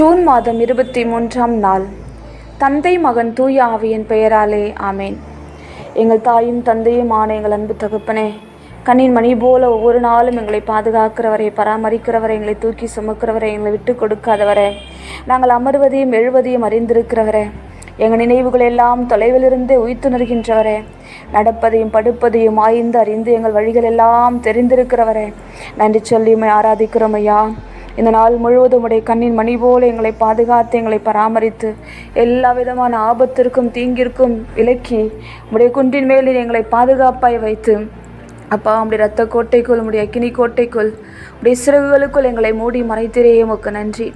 June மாதம் இருபத்தி மூன்றாம் நாள். தந்தை மகன் தூய ஆவியின் பெயராலே ஆமேன். எங்கள் தாயும் தந்தையும் ஆன எங்கள் அன்பு தகப்பனே கண்ணின் மணி போல ஒவ்வொரு நாளும் எங்களை பாதுகாக்கிறவரை பராமரிக்கிறவரை எங்களை தூக்கி சுமக்கிறவரை எங்களை விட்டு கொடுக்காதவரை. நாங்கள் அமர்வதையும் எழுவதையும் அறிந்திருக்கிறவரே. எங்கள் நினைவுகள் எல்லாம் தொலைவிலிருந்தே உயிர்த்துணர்கின்றவரே நடப்பதையும் படுப்பதையும் ஆய்ந்து அறிந்து எங்கள் வழிகள் எல்லாம் தெரிந்திருக்கிறவரே. நன்றி சொல்லி உம்மை ஆராதிக்கிறோம் ஐயா. இந்த நாள் முழுவதும் உடைய கண்ணின் மணி போல எங்களை பாதுகாத்து எங்களை பராமரித்து எல்லா விதமான ஆபத்திற்கும் தீங்கிற்கும் விலக்கி உடைய குன்றின் மேலில் எங்களை பாதுகாப்பாய் வைத்து அப்பா உடைய ரத்த கோட்டைக்குள் உடைய அக்கினி கோட்டைக்குள் உடைய சிறகுகளுக்குள் எங்களை மூடி மறைத்திரே உமக்கு நன்றி.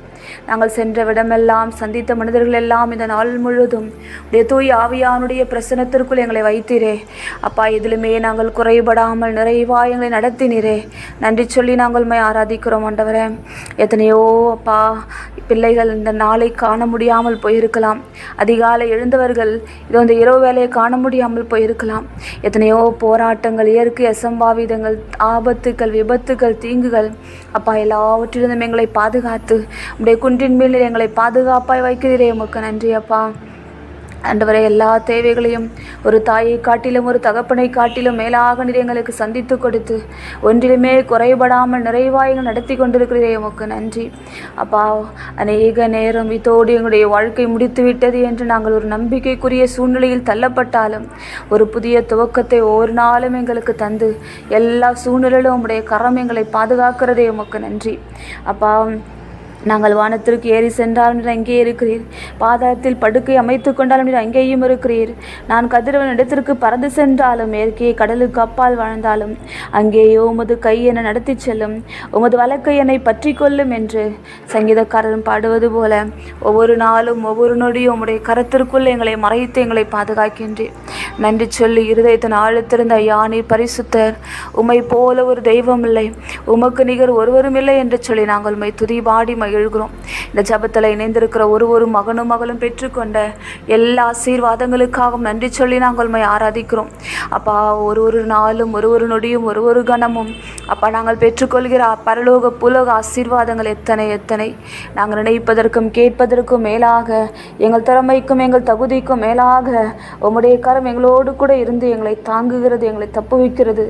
நாங்கள் சென்ற விடமெல்லாம் சந்தித்த மனிதர்கள் எல்லாம் இந்த நாள் முழுவதும் உடைய தூய் ஆவியானுடைய பிரசனத்திற்குள் எங்களை வைத்தீரே. அப்பா எதிலுமே நாங்கள் குறைபடாமல் நிறைவாக எங்களை நடத்தினீரே. நன்றி சொல்லி நாங்கள் உண்மை ஆராதிக்கிறோம் ஆண்டவரே. எத்தனையோ அப்பா பிள்ளைகள் இந்த நாளை காண முடியாமல் போயிருக்கலாம். அதிகாலை எழுந்தவர்கள் இது இந்த இரவு வேலையை காண முடியாமல் போயிருக்கலாம். எத்தனையோ போராட்டங்கள் இயற்கை அசம்பாவிதங்கள் ஆபத்துக்கள் விபத்துக்கள் தீங்குகள். அப்பா எல்லாவற்றிலிருந்தும் எங்களை பாதுகாத்து உடைய குன்றின் மேல் எங்களை பாதுகாப்பாய் வைக்கிறீரே. உமக்கு நன்றி அப்பா. ஆண்டவரே எல்லா தேவைகளையும் ஒரு தாயை காட்டிலும் ஒரு தகப்பனை காட்டிலும் மேலாக நீர் எங்களுக்கு சந்தித்து கொடுத்து ஒன்றிலுமே குறைபடாமல் நிறைவாயங்கள் நடத்தி கொண்டிருக்கிறதே உமக்கு நன்றி. அப்பா அநேக நேரம் இதோடு எங்களுடைய வாழ்க்கை முடித்து விட்டது என்று நாங்கள் ஒரு நம்பிக்கைக்குரிய சூழ்நிலையில் தள்ளப்பட்டாலும் ஒரு புதிய துவக்கத்தை ஒவ்வொரு நாளும் எங்களுக்கு தந்து எல்லா சூழ்நிலையிலும் உங்களுடைய கரம் எங்களை பாதுகாக்கிறதே உமக்கு நன்றி. அப்பா நாங்கள் வானத்திற்கு ஏறி சென்றாலும் நீர் அங்கே இருக்கிறீர். பாதாளத்தில் படுக்கை அமைத்து கொண்டாலும் நீர் அங்கேயும் இருக்கிறீர். நான் கதிரவன் இடத்திற்கு பறந்து சென்றாலும் மேற்கே கடலுக்கு அப்பால் வாழ்ந்தாலும் அங்கேயோ உமது கை என நடத்தி செல்லும் உமது வழக்கை என்னை பற்றி கொள்ளும் என்று சங்கீதக்காரன் பாடுவது போல ஒவ்வொரு நாளும் ஒவ்வொரு நொடியும் உம்முடைய கரத்திற்குள் எங்களை மறைத்து எங்களை பாதுகாக்கின்றேன் நன்றி சொல்லி இருதயத்தின் ஆழத்திருந்த ஐயா பரிசுத்தர். உம்மை போல ஒரு தெய்வம் இல்லை உமக்கு நிகர் ஒருவரும் இல்லை என்று சொல்லி நாங்கள் உமை துதி பாடி மகிழ்கிறோம். இந்த ஜபத்தில் இணைந்திருக்கிற ஒரு ஒரு மகனும் மகளும் பெற்றுக்கொண்ட எல்லா ஆசீர்வாதங்களுக்காகவும் நன்றி சொல்லி நாங்கள் உண்மை ஆராதிக்கிறோம். அப்பா ஒரு ஒரு நாளும் ஒரு ஒரு நொடியும் ஒரு ஒரு கணமும். அப்பா நாங்கள் பெற்றுக்கொள்கிற பரலோக புலோக ஆசீர்வாதங்கள் எத்தனை எத்தனை. நாங்கள் நினைப்பதற்கும் கேட்பதற்கும் மேலாக எங்கள் திறமைக்கும் எங்கள் தகுதிக்கும் மேலாக உம்முடைய கரம் எங்களோடு கூட இருந்து எங்களை தாங்குகிறது எங்களை தப்புவிக்கிறது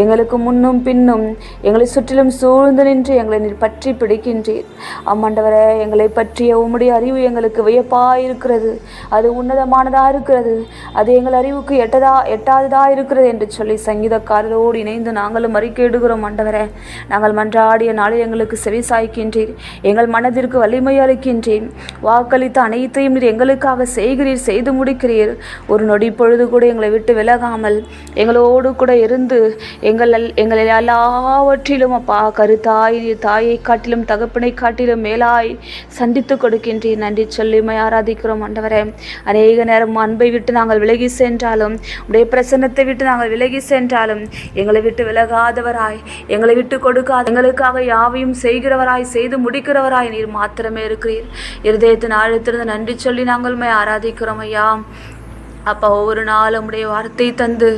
எங்களுக்கு முன்னும் பின்னும் எங்களை சுற்றிலும் சூழ்ந்து நின்று எங்களை நீர் பற்றி பிடிக்கின்றீர். அம்மாண்டவரே எங்களை பற்றிய உம்முடைய அறிவு எங்களுக்கு வியப்பாக இருக்கிறது. அது உன்னதமானதாக இருக்கிறது. அது எங்கள் அறிவுக்கு எட்டதா எட்டாததாக இருக்கிறது என்று சொல்லி சங்கீதக்காரரோடு இணைந்து நாங்களும் அறிக்கையிடுகிறோம் ஆண்டவரே. நாங்கள் மன்றாடிய நாளில் எங்களுக்கு செவி சாய்க்கின்றீர். எங்கள் மனதிற்கு வலிமை அளிக்கின்றேன் வாக்களித்த அனைத்தையும் நீர் எங்களுக்காக செய்கிறீர் செய்து முடிக்கிறீர். ஒரு நொடி பொழுது கூட கூட எங்களை விட்டு விலகாமல் எங்களோடு கூட இருந்து எங்கள் எங்களை எல்லாவற்றிலும் அப்பா கருத்தாய் தாயை காட்டிலும் தகப்பனை காட்டிலும் மேலாய் சந்தித்து கொடுக்கின்றேன். நன்றி சொல்லி ஆராதிக்கிறோம் ஆண்டவரே. அநேக நேரம் அன்பை விட்டு நாங்கள் விலகி சென்றாலும் உடைய பிரசன்னத்தை விட்டு நாங்கள் விலகி சென்றாலும் எங்களை விட்டு விலகாதவராய் எங்களை விட்டு கொடுக்காத எங்களுக்காக யாவையும் செய்கிறவராய் செய்து முடிக்கிறவராய் நீர் மாத்திரமே இருக்கிறீர். இருதயத்தின் ஆழத்திலிருந்து நன்றி சொல்லி நாங்கள் ஆராதிக்கிறோம் ஐயா. அப்பா ஒவ்வொரு நாளும் உடைய வார்த்தை தந்து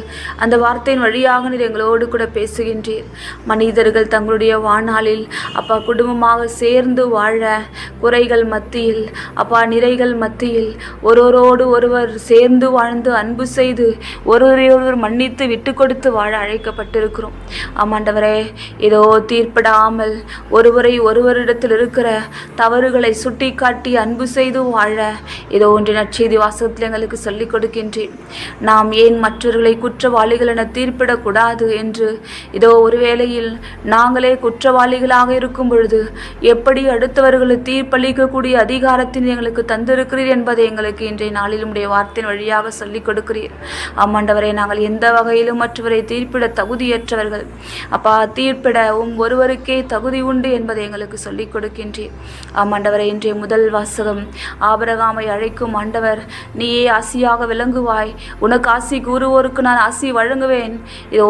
அந்த வார்த்தையின் வழியாக நீர் எங்களோடு கூட பேசுகின்றீர். மனிதர்கள் தங்களுடைய வாழ்நாளில் அப்பா குடும்பமாக சேர்ந்து வாழ குறைகள் மத்தியில் அப்பா நிறைகள் மத்தியில் ஒருவரோடு ஒருவர் சேர்ந்து வாழ்ந்து அன்பு செய்து ஒருவரையொருவர் மன்னித்து விட்டு கொடுத்து வாழ அழைக்கப்பட்டிருக்கிறோம். ஆமாண்டவரே ஏதோ தீர்ப்பிடாமல் ஒருவரை ஒருவரிடத்தில் இருக்கிற தவறுகளை சுட்டிக்காட்டி அன்பு செய்து வாழ ஏதோ ஒன்று நற்செய்தி வாசகத்தில் எங்களுக்கு சொல்லிக் கொடுக்கின்றேன் நாம் ஏன் மற்றவர்களை குற்றவாளிகள் என தீர்ப்பிடக்கூடாது என்று? இதோ ஒரு வேளையில் நாங்களே குற்றவாளிகளாக இருக்கும் பொழுது எப்படி அடுத்தவர்களை தீர்ப்பளிக்கக்கூடிய அதிகாரத்தின் எங்களுக்கு தந்திருக்கிறீர் என்பதை எங்களுக்கு இன்றைய நாளில் உடைய வார்த்தையின் வழியாக சொல்லிக் கொடுக்கிறீர். ஆமாண்டவரை நாங்கள் எந்த வகையிலும் மற்றவரை தீர்ப்பிட தகுதியற்றவர்கள். அப்பா தீர்ப்பிட உம் ஒருவருக்கே தகுதி உண்டு என்பதை எங்களுக்கு சொல்லிக் கொடுக்கின்றீர். ஆமாண்டவரை இன்றைய முதல் வாசகம் ஆபரகாமை அழைக்கும் ஆண்டவர் நீயே ஆசியாக விளங்க வழங்குவாய் உனக்கு ஆசி கூறுவோருக்கு நான் ஆசி வழங்குவேன். இதோ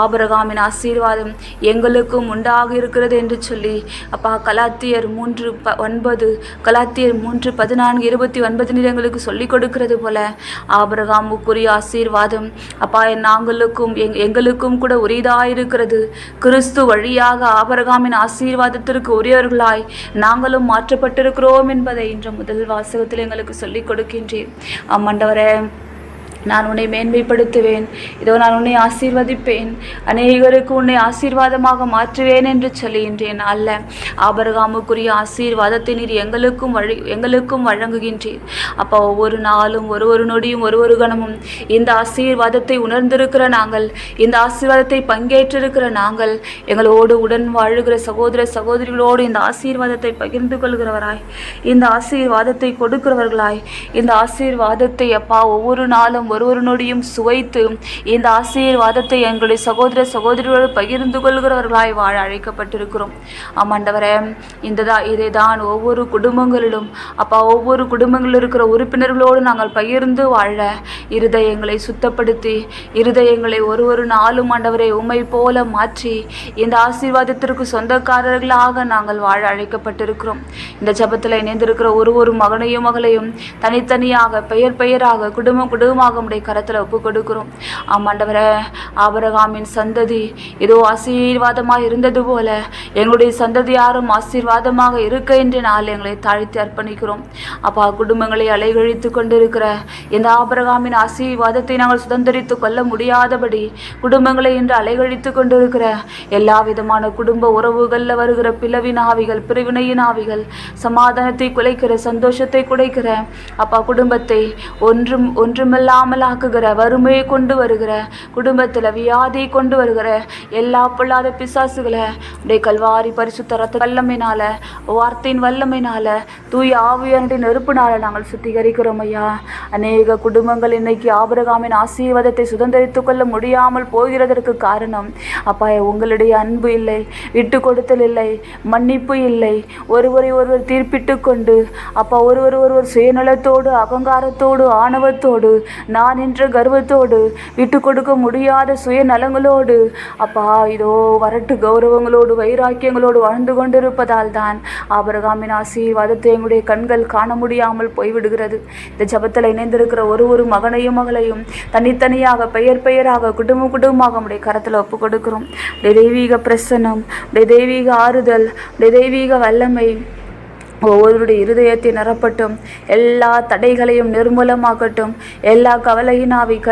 ஆபரகாமின் ஆசீர்வாதம் எங்களுக்கும் உண்டாக இருக்கிறது என்று சொல்லி அப்பா கலாத்தியர் மூன்று ப ஒன்பது கலாத்தியர் மூன்று பதினான்கு இருபத்தி ஒன்பது எங்களுக்கு சொல்லிக் கொடுக்கிறது போல ஆபரகாமுக்குரிய ஆசீர்வாதம் அப்பா நாங்களுக்கும் எங் எங்களுக்கும் கூட உரியதாயிருக்கிறது கிறிஸ்து வழியாக ஆபரகாமின் ஆசீர்வாதத்திற்கு உரியவர்களாய் நாங்களும் மாற்றப்பட்டிருக்கிறோம் என்பதை இன்று முதல் வாசகத்தில் எங்களுக்கு சொல்லிக் கொடுக்கின்றேன். ஆமாண்டவரே நான் உன்னை மேன்மைப்படுத்துவேன். இதோ நான் உன்னை ஆசீர்வதிப்பேன். அநேகருக்கு உன்னை ஆசீர்வாதமாக மாற்றுவேன் என்று சொல்லுகின்றேன் அல்ல. ஆபரகாமுக்குரிய ஆசீர்வாதத்தை நீர் எங்களுக்கும் வழி எங்களுக்கும் வழங்குகின்றீர். அப்போ ஒவ்வொரு நாளும் ஒரு ஒரு நொடியும் ஒரு ஒரு கணமும் இந்த ஆசீர்வாதத்தை உணர்ந்திருக்கிற நாங்கள் இந்த ஆசீர்வாதத்தை பங்கேற்றிருக்கிற நாங்கள் எங்களோடு உடன் வாழுகிற சகோதர சகோதரிகளோடு இந்த ஆசீர்வாதத்தை பகிர்ந்து கொள்கிறவராய் இந்த ஆசீர்வாதத்தை கொடுக்கிறவர்களாய் இந்த ஆசீர்வாதத்தை அப்பா ஒவ்வொரு நாளும் ஒரு ஒரு நொடியும் சுவைத்து இந்த ஆசீர்வாதத்தை எங்களுடைய சகோதர சகோதரிகளோடு பகிர்ந்து கொள்கிறவர்களாய் வாழ அழைக்கப்பட்டிருக்கிறோம். ஆமாண்டவரே இந்த தான் இதை தான் ஒவ்வொரு குடும்பங்களிலும் அப்பா ஒவ்வொரு குடும்பங்களில் இருக்கிற உறுப்பினர்களோடு நாங்கள் பகிர்ந்து வாழ இருதயங்களை சுத்தப்படுத்தி இருதயங்களை ஒரு ஒரு நாளும் ஆண்டவரை உமை போல மாற்றி இந்த ஆசீர்வாதத்திற்கு சொந்தக்காரர்களாக நாங்கள் வாழ அழைக்கப்பட்டிருக்கிறோம். இந்த ஜபத்தில் இணைந்திருக்கிற ஒரு ஒரு மகனையும் மகளையும் தனித்தனியாக பெயர் பெயராக குடும்பம் குடும்பமாக உம்முடைய கரத்தில் ஒப்பு கொடுக்குறோம். ஆமாண்டவரே ஆபரகாமின் சந்ததி ஏதோ ஆசீர்வாதமாக இருந்தது போல எங்களுடைய சந்ததி யாரும் ஆசீர்வாதமாக இருக்க என்று நாள் எங்களை தாழ்த்தி அர்ப்பணிக்கிறோம். அப்பா குடும்பங்களை அலைகழித்து கொண்டிருக்கிற இந்த ஆபரகாமின் ஆசீர்வாதத்தை நாங்கள் சுதந்திரித்து கொள்ள முடியாதபடி குடும்பங்களை இன்று அலைகழித்து கொண்டிருக்கிற எல்லா விதமான குடும்ப உறவுகளில் வருகிற பிளவின் ஆவிகள் பிரிவினையின் ஆவிகள் சமாதானத்தை குலைக்கிற சந்தோஷத்தை குலைக்கிற அப்பா குடும்பத்தை ஒன்றும் ஒன்றுமில்லாமல் ஆக்குகிற வறுமையை கொண்டு வருகிற குடும்பத்தில் வியாதியை கொண்டு வருகிற எல்லா பொல்லாத பிசாசுகளை உடைய கல்வாரி பரிசுத்த ரத்த வல்லமைனால வார்த்தையின் வல்லமைனால தூய ஆவியனுடைய நெருப்புனால நாங்கள் சுத்திகரிக்கிறோம் ஐயா. அநேக குடும்பங்கள் இன்னைக்கு ஆபரகாமின் ஆசீர்வாதத்தை சுதந்திரித்து கொள்ள முடியாமல் போகிறதற்கு காரணம் அப்பா உங்களுடைய அன்பு இல்லை விட்டு கொடுத்தல் இல்லை மன்னிப்பு இல்லை. ஒருவரை ஒருவர் தீர்ப்பிட்டு கொண்டு அப்பா ஒருவர் ஒருவர் சுயநலத்தோடு அகங்காரத்தோடு ஆணவத்தோடு நான் நான் என்ற கர்வத்தோடு விட்டு கொடுக்க முடியாத சுயநலங்களோடு அப்பா இதோ வரட்டு கௌரவங்களோடு வைராக்கியங்களோடு வாழ்ந்து கொண்டிருப்பதால் தான் ஆபரகாமின் ஆசீர்வாதத்தை எங்களுடைய கண்கள் காண முடியாமல் போய்விடுகிறது. இந்த ஜபத்தில் இணைந்திருக்கிற ஒரு ஒரு மகனையும் மகளையும் தனித்தனியாக பெயர் பெயராக குடும்பம் குடும்பமாக உடைய கரத்தில் ஒப்பு கொடுக்கிறோம் தெய்வீக பிரசன்னம் தெய்வீக ஆறுதல் தெய்வீக வல்லமை ஒவ்வொருடைய இருதயத்தை நிரப்பட்டும். எல்லா தடைகளையும் நிர்மூலமாக்கட்டும். எல்லா கவலையினாவி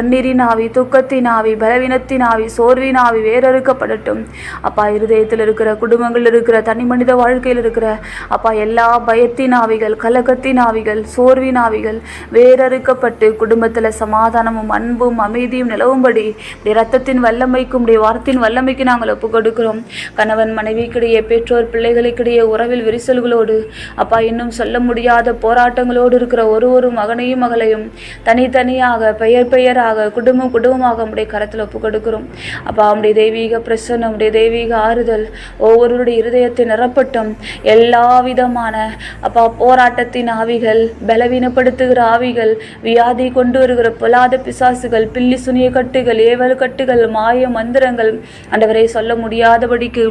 பலவீனத்தின் ஆவி சோர்வின் ஆவி வேறறுக்கப்படட்டும் அப்பா இருதயத்தில் இருக்கிற குடும்பங்கள் இருக்கிற தனி மனித வாழ்க்கையில் இருக்கிற அப்பா எல்லா பயத்தின் ஆவிகள் கலக்கத்தின் ஆவிகள் சோர்வின் ஆவிகள் வேறறுக்கப்பட்டு குடும்பத்தில் சமாதானமும் அன்பும் அமைதியும் நிலவும்படி ரத்தத்தின் வல்லமைக்கும் உடைய வார்த்தையின் வல்லமைக்கு நாங்கள் ஒப்புக் கொடுக்கிறோம். கணவன் மனைவிக்கிடையே பெற்றோர் பிள்ளைகளுக்கிடையே உறவில் விரிசல்களோடு அப்பா இன்னும் சொல்ல முடியாத போராட்டங்களோடு இருக்கிற ஒரு ஒரு மகனையும் மகளையும் தனித்தனியாக பெயர் பெயராக குடும்பம் குடும்பமாக நம்முடைய கரத்தில் ஒப்பு கொடுக்கிறோம். அப்பா நம்முடைய தெய்வீக பிரசன்னம் நம்முடைய தெய்வீக ஆறுதல் ஒவ்வொருவருடைய இருதயத்தை நிரப்பட்டும். எல்லா விதமான அப்பா போராட்டத்தின் ஆவிகள் பலவீனப்படுத்துகிற ஆவிகள் வியாதி கொண்டு வருகிற பொல்லாத பிசாசுகள் பில்லி சுனிய கட்டுகள் ஏவல் கட்டுகள் மாய மந்திரங்கள் அந்தவரை சொல்ல முடியாதபடிக்கு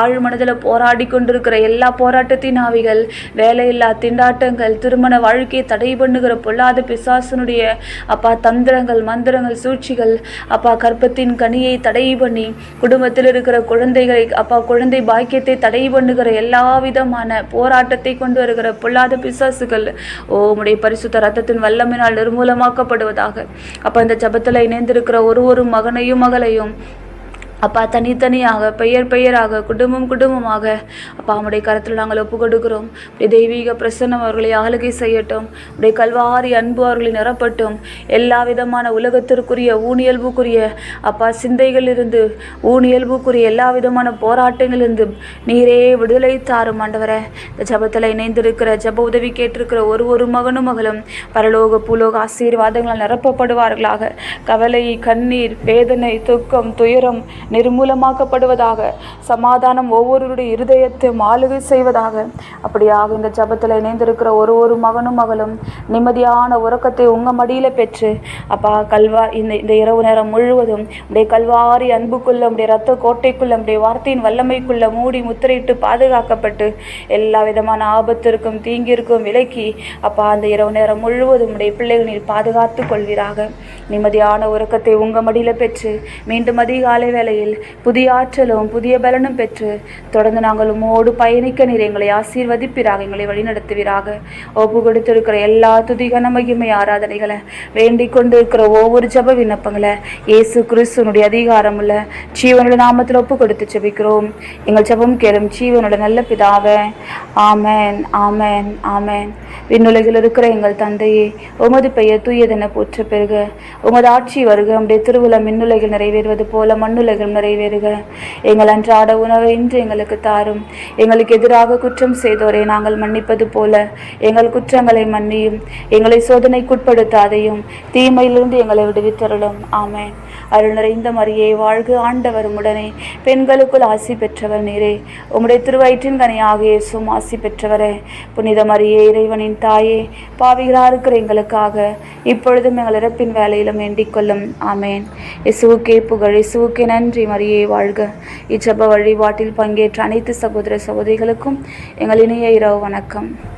ஆழ் மனதில் போராடி கொண்டிருக்கிற எல்லா போராட்டத்தின் ஆவிகள் வேலையில்லா திண்டாட்டங்கள் திருமண வாழ்க்கையை தடை பண்ணுகிற பொல்லாத பிசாசனுடைய அப்பா தந்திரங்கள் மந்திரங்கள் சூழ்ச்சிகள் அப்பா கற்பத்தின் கனியை தடை பண்ணி குடும்பத்தில் இருக்கிற குழந்தைகளை அப்பா குழந்தை பாக்கியத்தை தடை பண்ணுகிற எல்லா விதமான போராட்டத்தை கொண்டு வருகிற பொல்லாத பிசாசுகள் ஓ உடைய பரிசுத்த ரத்தத்தின் வல்லமினால் நிர்மூலமாக்கப்படுவதாக. அப்போ இந்த ஜபத்தில் இணைந்திருக்கிற ஒரு ஒரு மகனையும் மகளையும் அப்பா தனித்தனியாக பெயர் பெயராக குடும்பம் குடும்பமாக. அப்பா உம்முடைய கரத்தில் நாங்கள் ஒப்பு கொடுக்கிறோம் உடைய தெய்வீக பிரசன்னம் அவர்களை ஆளுகை செய்யட்டும். உடைய கல்வாரி அன்பு அவர்களை நிரப்பட்டும். எல்லா விதமான உலகத்திற்குரிய ஊனியல்புக்குரிய அப்பா சிந்தைகளிலிருந்து ஊனியல்புக்குரிய எல்லா விதமான போராட்டங்களிலிருந்து நீரே விடுதலை தாரும் ஆண்டவரே. இந்த ஜபத்தில் இணைந்திருக்கிற ஜப உதவி கேட்டிருக்கிற ஒரு ஒரு மகனும் மகளும் பரலோக பூலோக ஆசீர்வாதங்களால் நிரப்பப்படுவார்களாக. கவலை கண்ணீர் வேதனை துக்கம் துயரம் நிர்மூலமாக்கப்படுவதாக சமாதானம் ஒவ்வொருவருடைய இருதயத்தையும் ஆளுகை செய்வதாக. அப்படியாக இந்த ஜபத்தில் இணைந்திருக்கிற ஒரு ஒரு மகனும் மகளும் நிம்மதியான உறக்கத்தை உங்கள் மடியில் பெற்று அப்பா கல்வா இந்த இந்த இரவு நேரம் முழுவதும் உடைய கல்வாரி அன்புக்குள்ள உடைய ரத்த கோட்டைக்குள்ள உடைய வார்த்தையின் வல்லமைக்குள்ள மூடி முத்திரையிட்டு பாதுகாக்கப்பட்டு எல்லா விதமான ஆபத்திற்கும் தீங்கிற்கும் விலக்கி அப்பா அந்த இரவு நேரம் முழுவதும் உடைய பிள்ளைகள் நீர் பாதுகாத்து கொள்வீராக. நிம்மதியான உறக்கத்தை உங்கள் மடியில் பெற்று மீண்டும் அதிகாலை வேளையில் புதிய ஆற்றலும் புதிய பலனும் பெற்று தொடர்ந்து நாங்கள் உமோடு பயணிக்க நீர் எங்களை ஆசீர்வதிப்பிறாக எங்களை வழிநடத்துவீராக. ஒப்பு கொடுத்திருக்கிற எல்லா துதிகன மகிமை ஆராதனைகளை வேண்டிக் கொண்டு இருக்கிற ஒவ்வொரு ஜப விண்ணப்பங்களை இயேசு கிறிஸ்துனுடைய அதிகாரம் உள்ள ஜீவனுடைய நாமத்தில் ஒப்பு கொடுத்து ஜெபிக்கிறோம். எங்கள் ஜபம் கேளும் ஜீவனுடைய நல்ல பிதாவே ஆமேன் ஆமேன் ஆமேன். விண்ணுலகில் இருக்கிற எங்கள் தந்தையே உமது பெயர் தூயதென போற்ற பெருக உமது ஆட்சி வருக உடைய திருவிழா மின்னுலகில் நிறைவேறுவது போல மண்ணுலகில் நிறைவேறுக. எங்கள் அன்றாட உணவை இன்று எங்களுக்கு தாரும். எங்களுக்கு எதிராக குற்றம் செய்தோரை நாங்கள் மன்னிப்பது போல. எங்கள் குற்றங்களை மன்னியும். எங்களை சோதனைக்குட்படுத்தாதையும் தீமையிலிருந்து எங்களை விடுவித்தருளும். ஆமென். அருள் நிறைந்த மரியே வாழ்க ஆண்டவர் உடனே பெண்களுக்குள் ஆசி பெற்றவர் நீரே. உம்முடைய திருவயிற்றின் கனியாகிய சும் ஆசி பெற்றவரே. புனித மரியே இறைவனின் தாயே பாவிகளா இருக்கிற எங்களுக்காக இப்பொழுதும் எங்கள் இறப்பின் வேலையிலும் வேண்டிக் கொள்ளும். ஆமேன். இசுவுக்கே புகழ் இசுவுக்கே நன்றி. மரியே வாழ்க. இச்சப வழிபாட்டில் பங்கேற்ற அனைத்து சகோதர சகோதரிகளுக்கும் எங்கள் இணைய இரவு வணக்கம்.